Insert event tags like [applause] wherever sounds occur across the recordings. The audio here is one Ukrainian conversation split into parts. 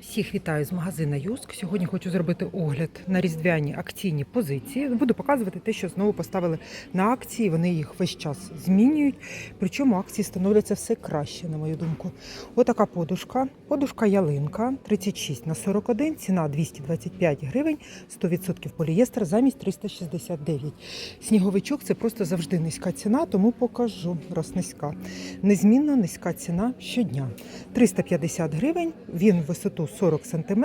Всіх вітаю з магазина Юск. Сьогодні хочу зробити огляд на різдвяні акційні позиції. Буду показувати те, що знову поставили на акції. Вони їх весь час змінюють. Причому акції становляться все краще, на мою думку. Отака подушка. Подушка ялинка 36 на 41, ціна 225 гривень, 100% полієстер замість 369. Сніговичок це просто завжди низька ціна, тому покажу раз низька. Незмінно низька ціна щодня. 350 гривень, він в висоту 40 см.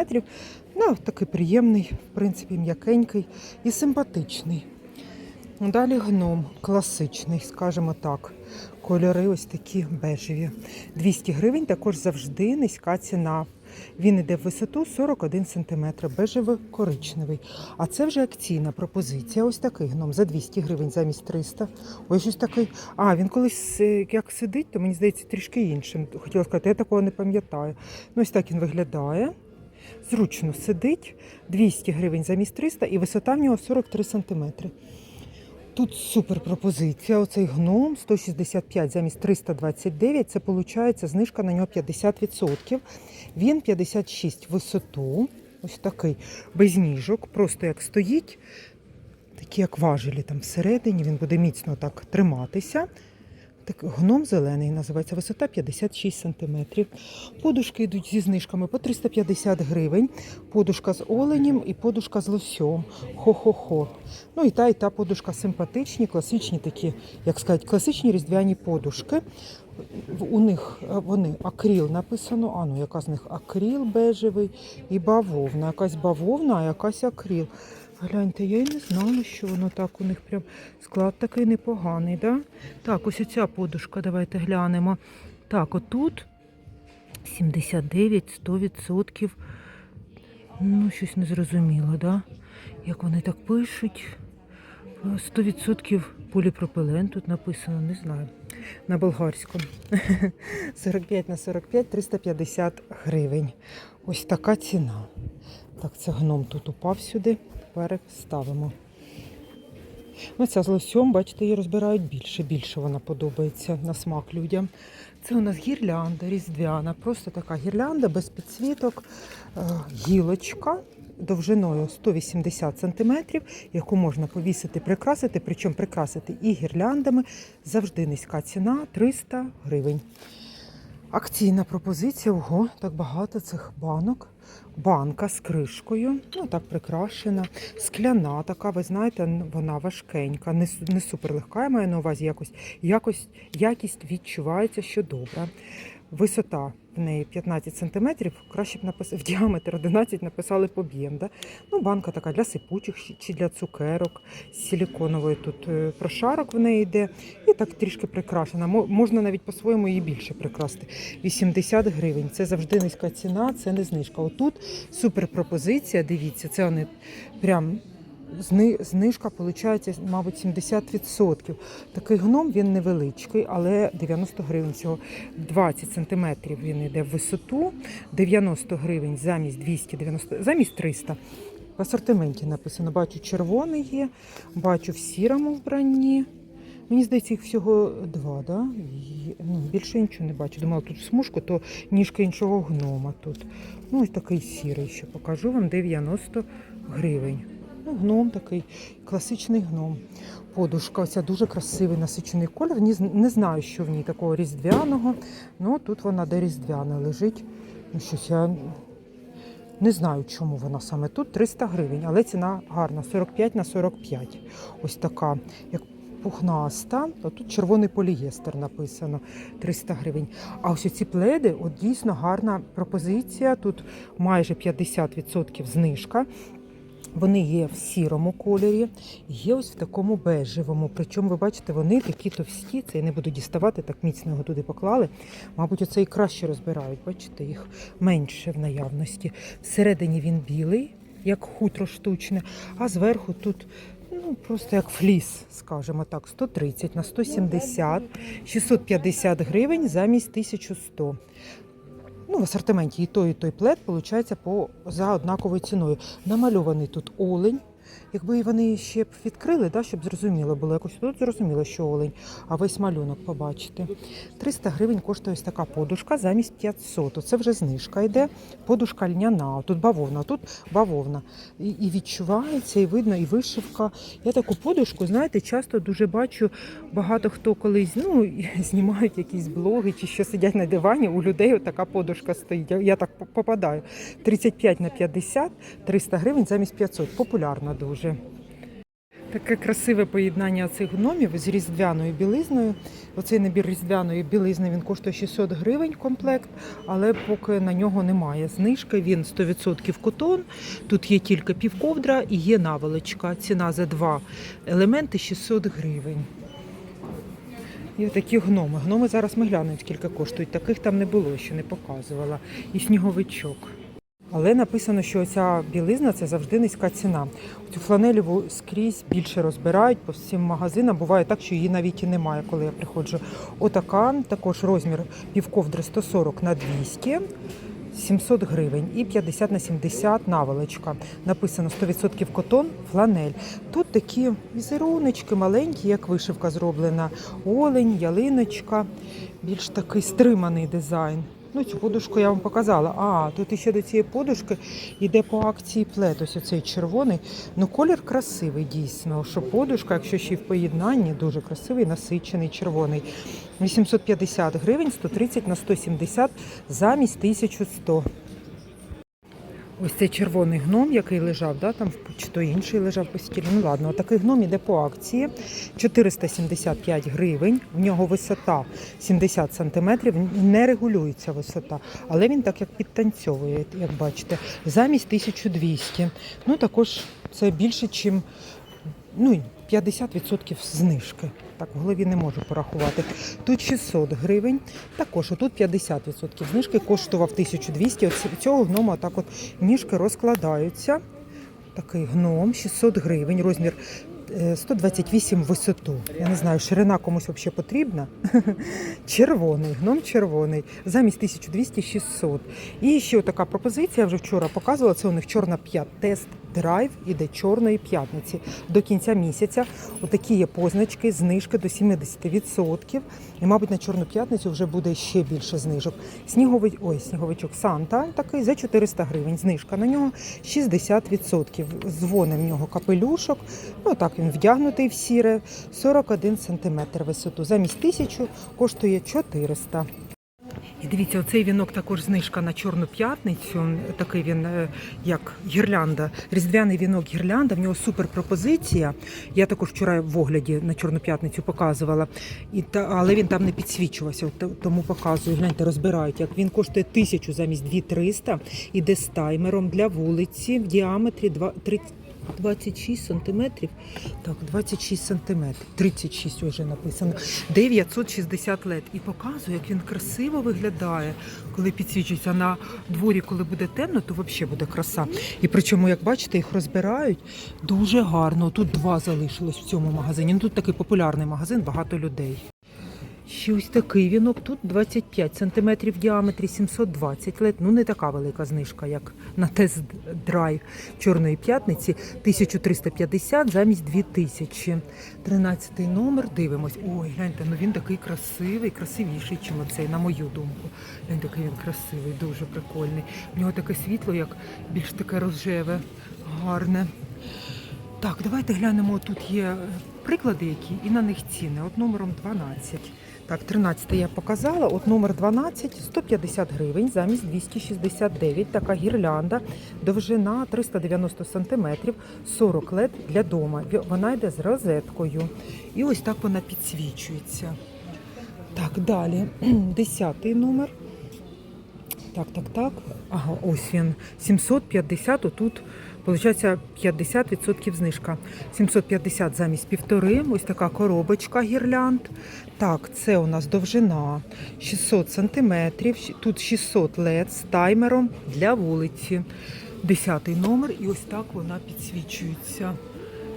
Ну, такий приємний, в принципі, м'якенький і симпатичний. Далі гном класичний, скажімо так. Кольори ось такі бежеві. 200 гривень також завжди низька ціна. Він йде в висоту 41 см, бежево-коричневий. А це вже акційна пропозиція. Ось такий гном за 200 гривень замість 300. Ось щось такий. А, він колись е, як сидить, то мені здається трішки іншим. Хотіла сказати, я такого не пам'ятаю. Ну, ось так він виглядає. Зручно сидить. 200 гривень замість 300 і висота в нього 43 см. Тут супер пропозиція. Оцей гном 165 замість 329. Це виходить знижка на нього 50%. Він 56 в висоту. Ось такий без ніжок. Просто як стоїть, такі як важелі там всередині. Він буде міцно так триматися. Так, гном зелений називається висота 56 см. Подушки йдуть зі знижками по 350 гривень. Подушка з оленем і подушка з лосьом. Хо-хо-хо. Ну і та, і та подушка симпатичні, класичні такі, як сказати, класичні різдвяні подушки. У них е, вони акріл написано. А ну яка з них акріл бежевий і бавовна. Якась бавовна, а якась акріл. Гляньте, я й не знала, що воно так у них прям склад такий непоганий, да? Так, ось оця подушка, давайте глянемо. Так, отут 79-100%. Ну, щось незрозуміло, да? Як вони так пишуть. 100% поліпропилен тут написано, не знаю. На болгарському. [laughs] 45 на 45, 350 гривень. Ось така ціна. Так, це гном тут упав сюди. Тепер ставимо. Ну, ця з лосьом, бачите, її розбирають більше. Більше вона подобається на смак людям. Це у нас гірлянда різдвяна. Просто така гірлянда без підсвіток, е, гілочка довжиною 180 см, яку можна повісити, прикрасити, причому прикрасити і гірляндами. Завжди низька ціна 300 гривень. Акційна пропозиція, ого, так багато цих банок. Банка з кришкою, ну так прикрашена. Скляна така, ви знаєте, вона важкенька, не, не супер легка, я маю на увазі якось, якось якість відчувається, що добра. Висота в неї 15 см, краще б написали в діаметр 11 написали об'єм. Да? Ну, банка така для сипучих чи- для цукерок. З силіконової тут е, прошарок в неї йде. І так трішки прикрашена. Мо- Можна навіть по-своєму її більше прикрасти. 80 гривень. Це завжди низька ціна, це не знижка. Отут супер пропозиція. Дивіться, це вони прям. Зни- Знижка виходить, мабуть, 70%. Такий гном він невеличкий, але 90 гривень всього 20 сантиметрів він йде в висоту, 90 гривень замість 290, замість 300. В асортименті написано, бачу, червоний є, бачу в сірому вбранні. Мені здається, їх всього два, да? Ну, більше нічого не бачу. Думала, тут смужку, то ніжка іншого гнома тут. Ну, ось такий сірий, що покажу вам 90 гривень. Ну, гном такий, класичний гном. Подушка, оця дуже красивий насичений колір. Не знаю, що в ній такого різдвяного. Ну, тут вона де різдвяна лежить. Ну, щось я не знаю, чому вона саме тут 300 гривень, але ціна гарна 45 на 45. Ось така, як пухнаста. Тут червоний полієстер написано 300 гривень. А ось ці пледи, от дійсно гарна пропозиція. Тут майже 50% знижка. Вони є в сірому кольорі, є ось в такому бежевому. Причому, ви бачите, вони такі товсті, це я не буду діставати, так міцно його туди поклали. Мабуть, оце і краще розбирають. Бачите, їх менше в наявності. Всередині він білий, як хутро штучне, а зверху тут. Ну, просто як фліс, скажімо так, 130 на 170, 650 гривень замість 1100. Ну, в асортименті і той, і той плед виходить по, за однаковою ціною. Намальований тут олень, Якби вони ще б відкрили, да, щоб зрозуміло було, якось тут зрозуміло, що олень, а весь малюнок побачити. 300 гривень коштує ось така подушка замість 500. Оце вже знижка йде. Подушка льняна. Тут бавовна, тут бавовна. І, і відчувається, і видно, і вишивка. Я таку подушку, знаєте, часто дуже бачу, багато хто колись ну, [laughs] знімають якісь блоги чи що сидять на дивані, у людей така подушка стоїть. Я, я так попадаю. 35 на 50, 300 гривень замість 500. Популярна дуже. Таке красиве поєднання цих гномів з різдвяною білизною. Оцей набір різдвяної білизни він коштує 600 гривень комплект, але поки на нього немає знижки. Він 100% котон. Тут є тільки півковдра і є наволочка. Ціна за два елементи 600 гривень. І такі гноми. Гноми зараз ми глянемо, скільки коштують. Таких там не було, ще не показувала. І сніговичок. Але написано, що ця білизна це завжди низька ціна. Цю фланелеву скрізь більше розбирають по всім магазинам. Буває так, що її навіть і немає, коли я приходжу. Отака, також розмір півковдри 140 на 200. 700 гривень і 50 на 70 наволочка. Написано 100% котон, фланель. Тут такі візеруночки маленькі, як вишивка зроблена. Олень, ялиночка, більш такий стриманий дизайн. Ну, цю подушку я вам показала. А, тут ще до цієї подушки йде по акції плед. Ось оцей червоний. Ну, колір красивий, дійсно. Що подушка, якщо ще й в поєднанні, дуже красивий, насичений, червоний. 850 гривень, 130 на 170 замість 1100. Ось цей червоний гном, який лежав, да, там чи то інший лежав по стілі. Ну ладно, такий гном іде по акції. 475 гривень. В нього висота 70 сантиметрів. Не регулюється висота, але він так як підтанцьовує, як бачите, замість 1200. Ну також це більше, ніж ну, 50% знижки. Так, в голові не можу порахувати. Тут 600 гривень, також тут 50% знижки, коштував 1200. От цього гнома так от ніжки розкладаються. Такий гном, 600 гривень, розмір е, 128 в висоту. Я не знаю, ширина комусь взагалі потрібна. [laughs] Червоний, гном червоний, замість 1200 600. І ще така пропозиція, я вже вчора показувала, це у них чорна п'ят тест драйв іде чорної п'ятниці до кінця місяця. Отакі є позначки, знижки до 70%. І, мабуть, на чорну п'ятницю вже буде ще більше знижок. Сніговий, ой, сніговичок Санта такий за 400 гривень. Знижка на нього 60%. Дзвони в нього капелюшок. Ну так він вдягнутий в сіре, 41 см висоту. Замість 1000 коштує 400. І дивіться, оцей вінок також знижка на чорну п'ятницю. Такий він е, як гірлянда, різдвяний вінок гірлянда. В нього супер пропозиція. Я також вчора в огляді на чорну п'ятницю показувала, і та але він там не підсвічувався. Тому показую. Гляньте, розбирають. Як він коштує тисячу замість 2300, іде з таймером для вулиці в діаметрі 2, 30 26 сантиметрів. Так, 26 сантиметрів. 36 вже написано. 960 лет. І показує, як він красиво виглядає, коли підсвічується на дворі, коли буде темно, то взагалі буде краса. І причому, як бачите, їх розбирають дуже гарно. Тут два залишилось в цьому магазині. Ну, тут такий популярний магазин, багато людей. Ще ось такий вінок. Тут 25 см в діаметрі, 720 лет. Ну не така велика знижка, як на тест-драйв Чорної п'ятниці. 1350 замість 2000. 13 номер. Дивимось. Ой, гляньте, ну він такий красивий, красивіший, ніж оцей, на мою думку. Він такий він красивий, дуже прикольний. В нього таке світло, як більш таке рожеве, гарне. Так, давайте глянемо. Тут є е, приклади, які і на них ціни. От номером 12. Так, 13 я показала. От номер 12 150 гривень замість 269. Така гірлянда, довжина 390 сантиметрів, 40 лет для дома. Вона йде з розеткою. І ось так вона підсвічується. Так, далі. [clears throat] 10 номер. Так, так, так. Ага, ось він. 750, отут, виходить, 50% знижка. 750 замість півтори. Ось така коробочка гірлянд. Так, це у нас довжина 600 сантиметрів. Тут 600 лет з таймером для вулиці. Десятий номер, і ось так вона підсвічується.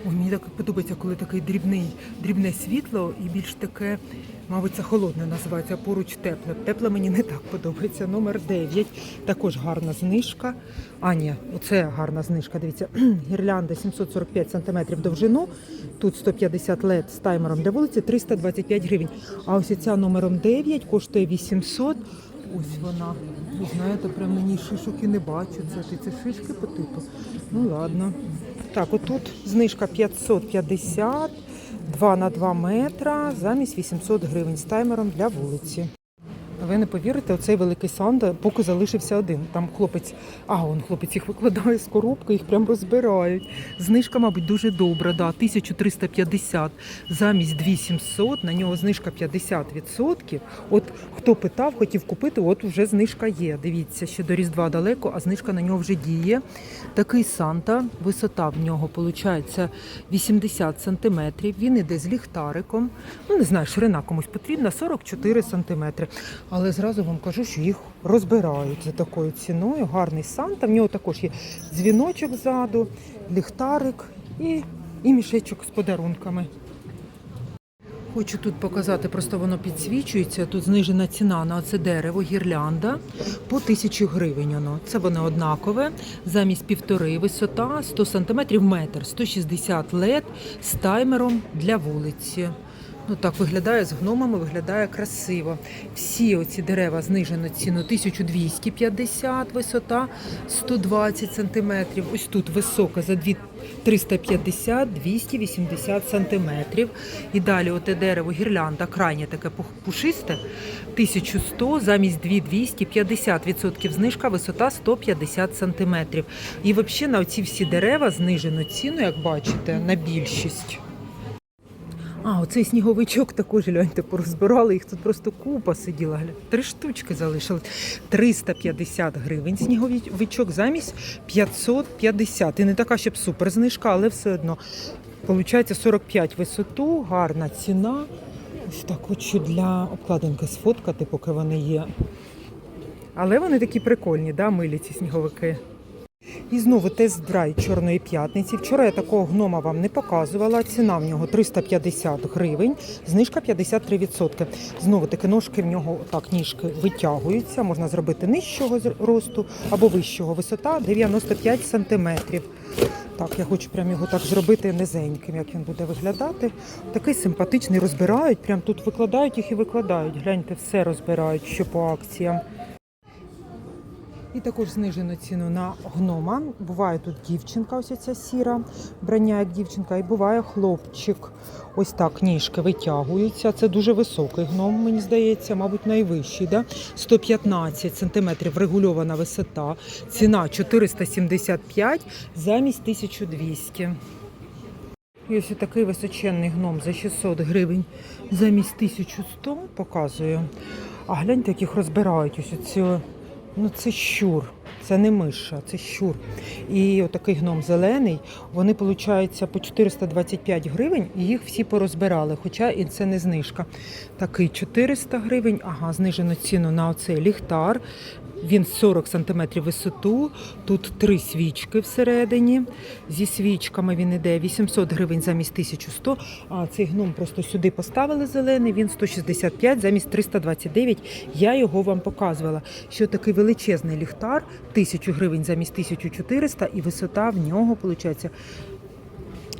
Ой, мені так подобається, коли такий дрібний, дрібне світло і більш таке, мабуть, це холодне називається, а поруч тепле. Тепле мені не так подобається. Номер 9. Також гарна знижка. А, ні, оце гарна знижка. Дивіться, гірлянда 745 см довжину. Тут 150 лед з таймером для вулиці 325 гривень. А ось ця номером 9 коштує 800. Ось вона. Ви знаєте, прям мені шишок і не бачу. Це це шишки по типу. Ну ладно. Так, отут знижка 550, 2 на 2 метра, замість 800 гривень з таймером для вулиці. Ви не повірите, оцей великий санда поки залишився один. Там хлопець, а он хлопець їх викладає з коробки, їх прям розбирають. Знижка, мабуть, дуже добра. Да, 1350 замість 2700, на нього знижка 50%. От хто питав, хотів купити, от вже знижка є. Дивіться, ще до Різдва далеко, а знижка на нього вже діє. Такий Санта, висота в нього виходить 80 сантиметрів. Він іде з ліхтариком. Ну не знаю, ширина комусь потрібна 44 сантиметри. Але зразу вам кажу, що їх розбирають за такою ціною. Гарний Санта. В нього також є дзвіночок ззаду, ліхтарик і, і мішечок з подарунками. Хочу тут показати, просто воно підсвічується. Тут знижена ціна на це дерево, гірлянда по тисячі гривень. Воно. Це воно однакове. Замість півтори висота 100 см метр, 160 лед з таймером для вулиці. Ну так виглядає з гномами, виглядає красиво. Всі оці дерева знижено ціну 1250 висота, 120 сантиметрів. Ось тут висока за 2 350, 280 сантиметрів. І далі оте дерево гірлянда, крайнє таке пушисте, 1100 замість 2200, 50% знижка, висота 150 сантиметрів. І взагалі на оці всі дерева знижено ціну, як бачите, на більшість. А, оцей сніговичок також гляньте, порозбирали. Їх тут просто купа сиділа. Гля. Три штучки залишили. 350 гривень сніговичок замість 550. І не така, щоб супер знижка, але все одно. Получається 45 висоту, гарна ціна. Ось так хочу для обкладинки сфоткати, поки вони є. Але вони такі прикольні, да, милі ці сніговики. І знову тест-драйв Чорної п'ятниці. Вчора я такого гнома вам не показувала. Ціна в нього 350 гривень, знижка 53%. Знову таки ножки в нього так ніжки витягуються. Можна зробити нижчого росту або вищого. Висота 95 сантиметрів. Так, я хочу прям його так зробити низеньким, як він буде виглядати. Такий симпатичний, розбирають. Прям тут викладають їх і викладають. Гляньте, все розбирають, що по акціям. І також знижено ціну на гнома. Буває тут дівчинка, ось ця сіра, брання як дівчинка, і буває хлопчик. Ось так ніжки витягуються. Це дуже високий гном, мені здається, мабуть, найвищий. Да? 115 сантиметрів регульована висота. Ціна 475 замість 1200. І ось такий височенний гном за 600 гривень замість 1100 показую. А гляньте, як їх розбирають. Ось оці, ну це щур, це не миша, це щур. І отакий гном зелений, вони, виходить, по 425 гривень, і їх всі порозбирали, хоча і це не знижка. Такий 400 гривень, ага, знижено ціну на оцей ліхтар. Він 40 см висоту, тут три свічки всередині. Зі свічками він іде 800 гривень замість 1100, а цей гном просто сюди поставили зелений, він 165 замість 329. Я його вам показувала, що такий величезний ліхтар, 1000 гривень замість 1400 і висота в нього, виходить,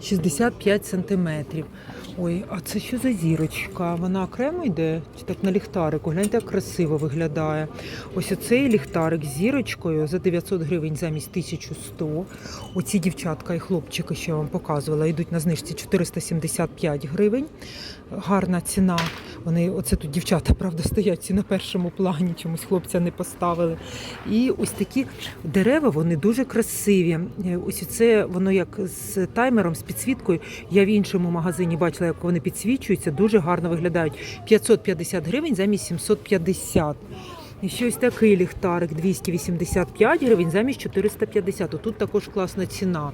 65 сантиметрів. Ой, а це що за зірочка? Вона окремо йде? Чи так на ліхтарику? Гляньте, як красиво виглядає. Ось оцей ліхтарик з зірочкою за 900 гривень замість 1100. Оці дівчатка і хлопчики, що я вам показувала, йдуть на знижці 475 гривень. Гарна ціна. Вони, оце тут дівчата, правда, стоять ці на першому плані, чомусь хлопця не поставили. І ось такі дерева, вони дуже красиві. Ось це воно як з таймером, з підсвіткою. Я в іншому магазині бачила, як вони підсвічуються, дуже гарно виглядають. 550 гривень замість 750. І ще ось такий ліхтарик 285 гривень замість 450. Тут також класна ціна.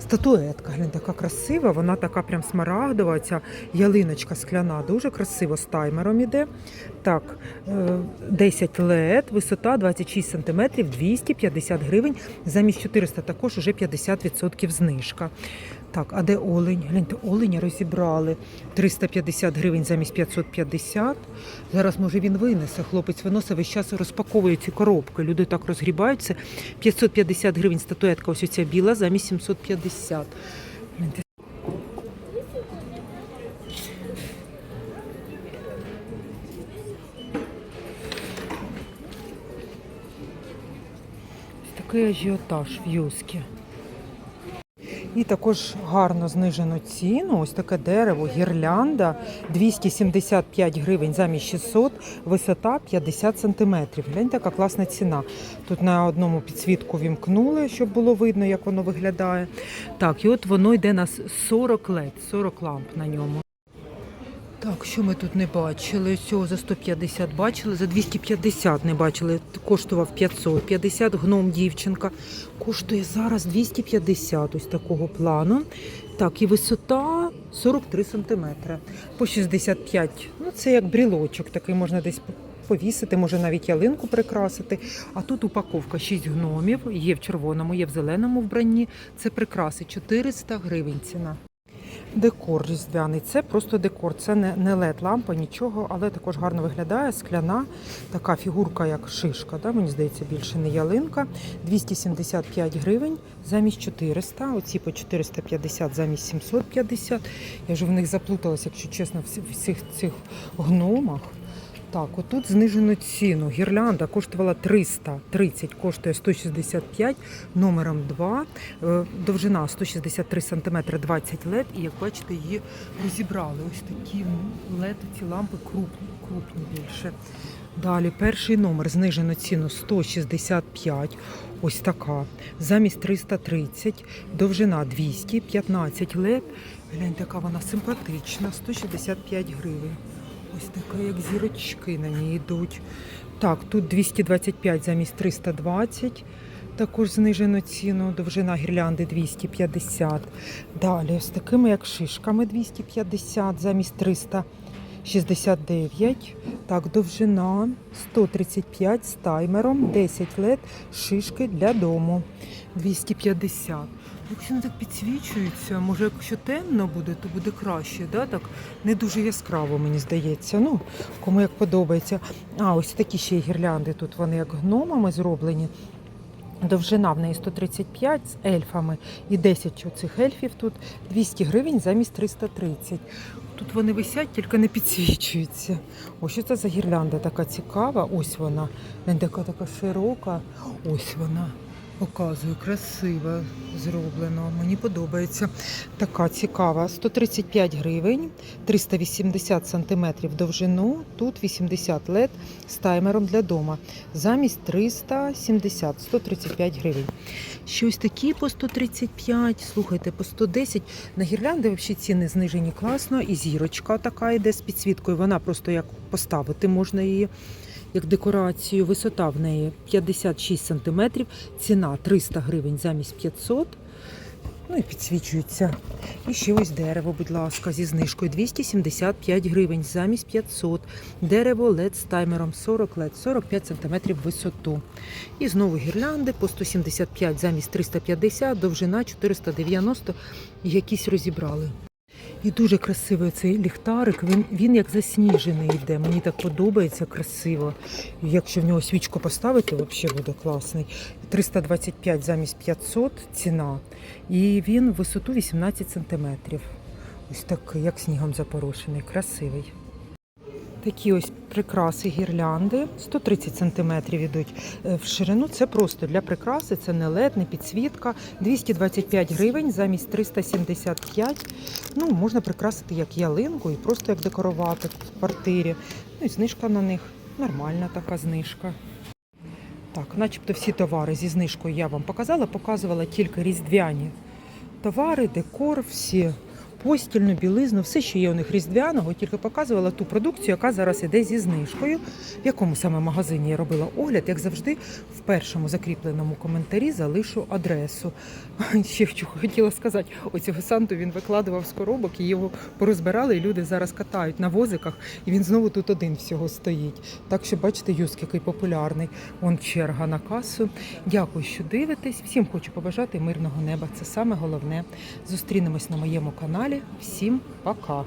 Статуетка, глянь, така красива, вона така прям смарагдова, ця ялиночка скляна, дуже красиво з таймером іде. Так, е, 10 лет, висота 26 см, 250 гривень, замість 400 також уже 50% знижка. Так, а де олень? Гляньте, оленя розібрали. 350 гривень замість 550. Зараз, може, він винесе. Хлопець виносить весь час розпаковує ці коробки. Люди так розгрібаються. 550 гривень статуетка, ось оця біла, замість 750. Гляньте. Такий ажіотаж в юскі. І також гарно знижено ціну. Ось таке дерево, гірлянда 275 гривень замість 600, висота 50 сантиметрів. Гляньте, яка класна ціна. Тут на одному підсвітку вімкнули, щоб було видно, як воно виглядає. Так, і от воно йде на 40 лет, 40 ламп на ньому. Так, що ми тут не бачили? Цього за 150 бачили, за 250 не бачили. Коштував 500. 50 гном дівчинка. Коштує зараз 250 ось такого плану. Так, і висота 43 сантиметри. По 65. Ну, це як брілочок, такий можна десь повісити, може навіть ялинку прикрасити. А тут упаковка 6 гномів, є в червоному, є в зеленому вбранні. Це прикраси 400 гривень ціна. Декор різдвяний. Це просто декор. Це не, не led лампа, нічого, але також гарно виглядає. Скляна, така фігурка, як шишка. Да? Мені здається, більше не ялинка. 275 гривень замість 400. Оці по 450 замість 750. Я вже в них заплуталася, якщо чесно, в всіх цих гномах. Так, отут знижено ціну. Гірлянда коштувала 330, коштує 165, номером 2. Е, Довжина 163 см 20 лед. І як бачите, її розібрали. Ось такі лед, ці лампи крупні, крупні більше. Далі перший номер знижено ціну 165. Ось така. Замість 330, довжина 200, 15 лед. Гляньте, яка вона симпатична, 165 гривень. Ось така, як зірочки на ній йдуть. Так, тут 225 замість 320. Також знижено ціну. Довжина гірлянди 250. Далі з такими, як шишками 250 замість 369. Так, довжина 135 з таймером, 10 лет, шишки для дому 250. Якщо не так підсвічується, може, якщо темно буде, то буде краще. Да? Так не дуже яскраво, мені здається. Ну, кому як подобається. А, ось такі ще гірлянди. Тут вони як гномами зроблені. Довжина в неї 135 з ельфами і 10 оцих ельфів тут 200 гривень замість 330. Тут вони висять, тільки не підсвічуються. Ось що це за гірлянда така цікава. Ось вона. Вона така така широка. Ось вона. Показую, красиво зроблено. Мені подобається. Така цікава. 135 гривень, 380 сантиметрів довжину. Тут 80 лет з таймером для дома. Замість 370, 135 гривень. Щось такі по 135, слухайте, по 110. На гірлянди взагалі ціни знижені класно. І зірочка така йде з підсвіткою. Вона просто як поставити можна її як декорацію. Висота в неї 56 см, ціна 300 гривень замість 500. Ну і підсвічується. І ще ось дерево, будь ласка, зі знижкою 275 гривень замість 500. Дерево LED з таймером 40 LED, 45 см висоту. І знову гірлянди по 175 замість 350, довжина 490, якісь розібрали. І дуже красивий цей ліхтарик. Він, він як засніжений йде. Мені так подобається красиво. І Якщо в нього свічку поставити, взагалі буде класний. 325 замість 500 ціна. І він висоту 18 сантиметрів. Ось так, як снігом запорошений, красивий. Такі ось прикраси гірлянди, 130 сантиметрів ідуть е, в ширину. Це просто для прикраси, це не лед, не підсвітка. 225 гривень замість 375. Ну, можна прикрасити як ялинку і просто як декорувати в квартирі. Ну і знижка на них. Нормальна така знижка. Так, начебто всі товари зі знижкою я вам показала, показувала тільки різдвяні товари, декор, всі постільну, білизну, все, що є у них різдвяного, тільки показувала ту продукцію, яка зараз іде зі знижкою. В якому саме магазині я робила огляд, як завжди, в першому закріпленому коментарі залишу адресу. [laughs] Ще хотіла сказати, оцього Санту він викладував з коробок і його порозбирали, і люди зараз катають на возиках, і він знову тут один всього стоїть. Так що бачите, юск який популярний. Вон черга на касу. Дякую, що дивитесь. Всім хочу побажати мирного неба. Це саме головне. Зустрінемось на моєму каналі. Всім пока!